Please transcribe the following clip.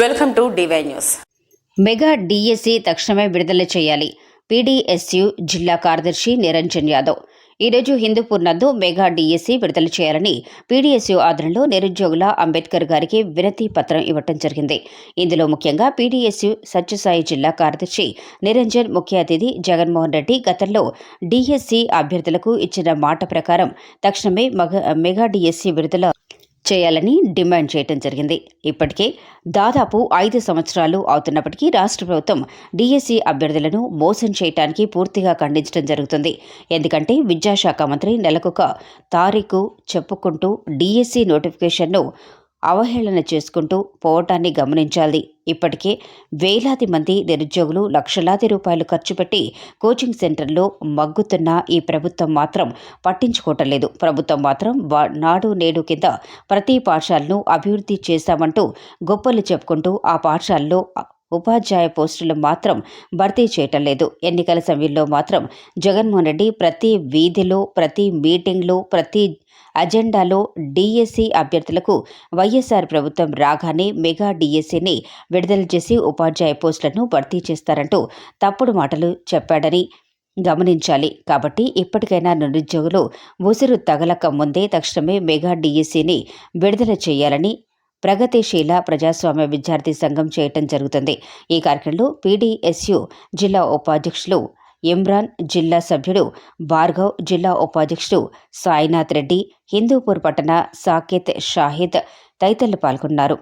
Welcome to DY news. Mega DSC తక్షణమే విడుదల చేయాలి. పీడీఎస్యు జిల్లా కార్యదర్శి నిరంజన్ యాదవ్. ఈరోజు హిందూపూర్ నందు మెగా డిఎస్సి విడుదల చేయాలని పీడీఎస్యు ఆధ్వర్యంలో నిరుద్యోగుల అంబేద్కర్ గారికి వినతి పత్రం ఇవ్వటం జరిగింది. ఇందులో ముఖ్యంగా పీడీఎస్యు సత్యసాయి జిల్లా కార్యదర్శి నిరంజన్ ముఖ్య అతిథి జగన్మోహన్ రెడ్డి గతంలో డిఎస్సి అభ్యర్థులకు ఇచ్చిన మాట ప్రకారం తక్షణమే మగ మెగా డిఎస్సి విడుదల చేయాలని డిమాండ్ చేయడం జరిగింది. ఇప్పటికే దాదాపు ఐదు సంవత్సరాలు అవుతున్నప్పటికీ రాష్ట్ర ప్రభుత్వం డిఎస్సి అభ్యర్థులను మోసం చేయటానికి పూర్తిగా ఖండించడం జరుగుతుంది. ఎందుకంటే విద్యాశాఖ మంత్రి నెలకొక తారీఖు చెప్పుకుంటూ డిఎస్సి నోటిఫికేషన్ను అవహేళన చేసుకుంటూ పోవటాన్ని గమనించాలి. ఇప్పటికే వేలాది మంది నిరుద్యోగులు లక్షలాది రూపాయలు ఖర్చు పెట్టి కోచింగ్ సెంటర్లో మగ్గుతున్న ఈ ప్రభుత్వం మాత్రం పట్టించుకోవటం లేదు. ప్రభుత్వం మాత్రం నాడు నేడు కింద ప్రతి పాఠశాలను అభివృద్ధి చేశామంటూ గొప్పలు చెప్పుకుంటూ ఆ పాఠశాలలో ఉపాధ్యాయ పోస్టులు మాత్రం భర్తీ చేయటం లేదు. ఎన్నికల సమయంలో మాత్రం జగన్మోహన్ రెడ్డి ప్రతి వీధిలో ప్రతి మీటింగ్లో ప్రతి అజెండాలో డీఎస్సీ అభ్యర్థులకు వైఎస్ఆర్ ప్రభుత్వం రాగానే మెగా డీఎస్సీని విడుదల చేసి ఉపాధ్యాయ పోస్టులను భర్తీ చేస్తారంటూ తప్పుడు మాటలు చెప్పాడని గమనించాలి. కాబట్టి ఇప్పటికైనా నిరుద్యోగులు ఉసిరు తగలక ముందే తక్షణమే మెగా డీఎస్సీని విడుదల చేయాలని ప్రగతిశీల ప్రజాస్వామ్య విద్యార్థి సంఘం చేయటం జరుగుతుంది. ఈ కార్యక్రమంలో పీడీఎస్యు జిల్లా ఉపాధ్యక్షులు ఇమ్రాన్ జిల్లా సభ్యుడు భార్గవ్ జిల్లా ఉపాధ్యక్షుడు సాయినాథ్ రెడ్డి హిందూపూర్ పట్టణ సాకేత్ షాహిద్ తదితరులు పాల్గొన్నారు.